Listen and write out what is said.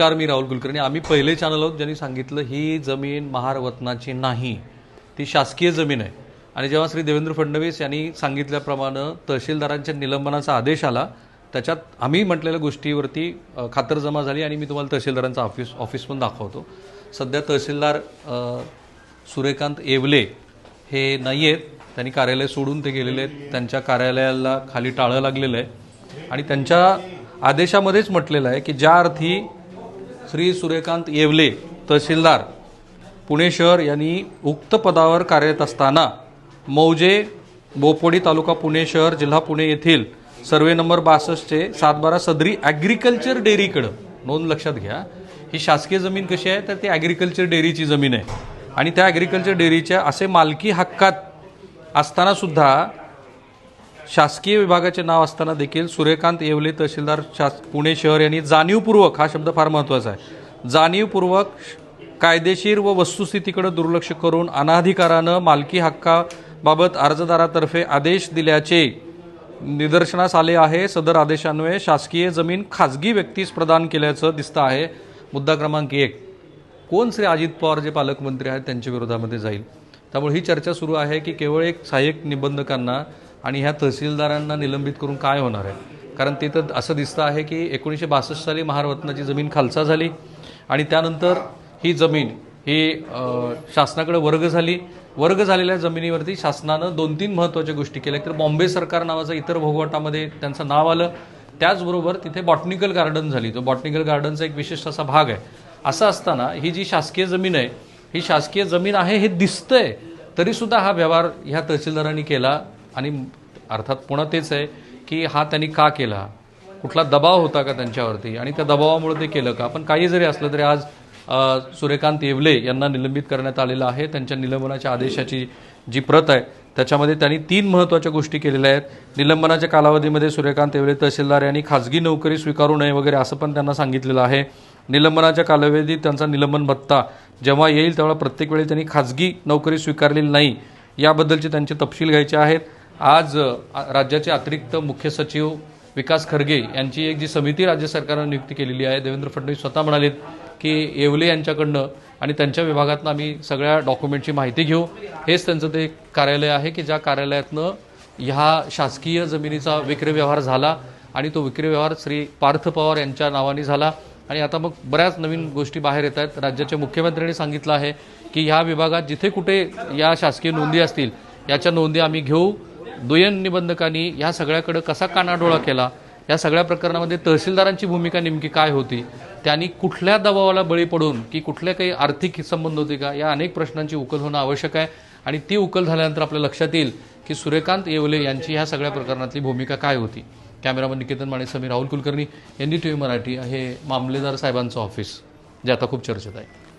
नमस्कार मी राहुल कुलकर्णी. आम्ही पहिले चॅनल आहोत ज्यांनी सांगितलं ही जमीन महारवतनाची नाही. ती शासकीय जमीन आहे. आणि जेव्हा श्री देवेंद्र फडणवीस यांनी सांगितल्याप्रमाणे तहसीलदारांच्या निलंबनाचा आदेश आला त्याच्यात आम्ही म्हटलेल्या गोष्टीवरती खातरजमा झाली आणि मी तुम्हाला तहसीलदारांचा ऑफिस ऑफिस पण दाखवतो. सध्या तहसीलदार सूर्यकांत येवले हे नाही आहेत त्यांनी कार्यालय सोडून ते गेलेले आहेत. त्यांच्या कार्यालयाला खाली टाळं लागलेलं आहे. आणि त्यांच्या आदेशामध्येच म्हटलेलं आहे की ज्या अर्थी श्री सूर्यकांत येवले तहसीलदार. पुणे शहर यांनी उक्त पदावर कार्यरत असताना मौजे बोपोडी तालुका पुणे शहर जिल्हा पुणे येथील सर्वे नंबर बासष्टचे सातबारा सदरी ॲग्रिकल्चर डेअरीकडं नोंद लक्षात घ्या. ही शासकीय जमीन कशी आहे? तर ती ॲग्रिकल्चर डेअरीची जमीन आहे. आणि त्या ॲग्रिकल्चर डेअरीच्या असे मालकी हक्कात असतानासुद्धा शासकीय विभागाचे नाव असताना देखील सूर्यकांत येवले तहसीलदार शास पुणे शहर यांनी जाणीवपूर्वक हा शब्द फार महत्त्वाचा आहे जाणीवपूर्वक कायदेशीर व वस्तुस्थितीकडे दुर्लक्ष करून अनाधिकारानं मालकी हक्काबाबत अर्जदारातर्फे आदेश दिल्याचे निदर्शनास आले आहे. सदर आदेशान्वये शासकीय जमीन खाजगी व्यक्तीस प्रदान केल्याचं दिसतं आहे. मुद्दा क्रमांक एक. कोण श्री अजित पवार जे पालकमंत्री आहेत त्यांच्या विरोधामध्ये जाईल. त्यामुळे ही चर्चा सुरू आहे की केवळ एक सहाय्यक निबंधकांना आणि ह्या तहसीलदारांना निलंबित करून काय होणार आहे? कारण ते तर असं दिसतं आहे की एकोणीसशे बासष्ट साली महारत्नाची जमीन खालसा झाली आणि त्यानंतर ही जमीन ही शासनाकडे वर्ग झाली. वर्ग झालेल्या जमिनीवरती शासनानं दोन तीन महत्त्वाच्या गोष्टी केल्या. तर बॉम्बे सरकार नावाचं इतर भोगवटामध्ये त्यांचं नाव आलं. त्याचबरोबर तिथे बॉटनिकल गार्डन झाली. तो बॉटनिकल गार्डनचा एक विशिष्ट असा भाग आहे. असं असताना ही जी शासकीय जमीन आहे ही शासकीय जमीन आहे हे दिसतंय तरीसुद्धा हा व्यवहार ह्या तहसीलदारांनी केला. आणि अर्थात पुन्हा तेच आहे की हा त्यांनी का केला? कुठला दबाव होता का त्यांच्यावरती? आणि त्या दबावामुळे ते केलं का? पण काही जरी असलं तरी आज सूर्यकांत येवले यांना निलंबित करण्यात आलेलं आहे. त्यांच्या निलंबनाच्या आदेशाची जी प्रत आहे त्याच्यामध्ये त्यांनी तीन महत्त्वाच्या गोष्टी केलेल्या आहेत. निलंबनाच्या कालावधीमध्ये सूर्यकांत येवले तहसीलदार यांनी खाजगी नोकरी स्वीकारू नये वगैरे असं पण त्यांना सांगितलेलं आहे. निलंबनाच्या कालावधीत त्यांचा निलंबन भत्ता जेव्हा येईल तेव्हा प्रत्येक वेळी त्यांनी खाजगी नोकरी स्वीकारलेली नाही. याबद्दलचे त्यांचे तपशील घ्यायचे आहेत. आज राज्याचे अतिरिक्त मुख्य सचिव विकास खरगे यांची एक जी समिती राज्य सरकारनं नियुक्ती केलेली आहे. देवेंद्र फडणवीस स्वतः म्हणालेत की येवले यांच्याकडनं आणि त्यांच्या विभागातनं आम्ही सगळ्या डॉक्युमेंटची माहिती घेऊ. हेच त्यांचं ते कार्यालय आहे की ज्या कार्यालयातनं ह्या शासकीय जमिनीचा विक्री व्यवहार झाला आणि तो विक्री व्यवहार श्री पार्थ पवार यांच्या नावाने झाला. आणि आता मग बऱ्याच नवीन गोष्टी बाहेर येत आहेत. राज्याच्या मुख्यमंत्र्यांनी सांगितलं आहे की ह्या विभागात जिथे कुठे या शासकीय नोंदी असतील याच्या नोंदी आम्ही घेऊ. दुय्यम निबंधकांनी ह्या सगळ्याकडं कसा कानाडोळा केला? या सगळ्या प्रकरणामध्ये तहसीलदारांची भूमिका नेमकी काय होती? त्यांनी कुठल्या दबावाला बळी पडून की कुठल्या काही आर्थिक संबंध होते का? या अनेक प्रश्नांची उकल होणं आवश्यक आहे. आणि ती उकल झाल्यानंतर आपल्या लक्षात येईल की सूर्यकांत येवले यांची ह्या सगळ्या प्रकरणातली भूमिका काय होती? Cameraman Niketan Mane Samir Rahul Kulkarni N D T V Marathi हे मामलेदार साहेबांचं ऑफिस जे आता खूप चर्चेत आहे.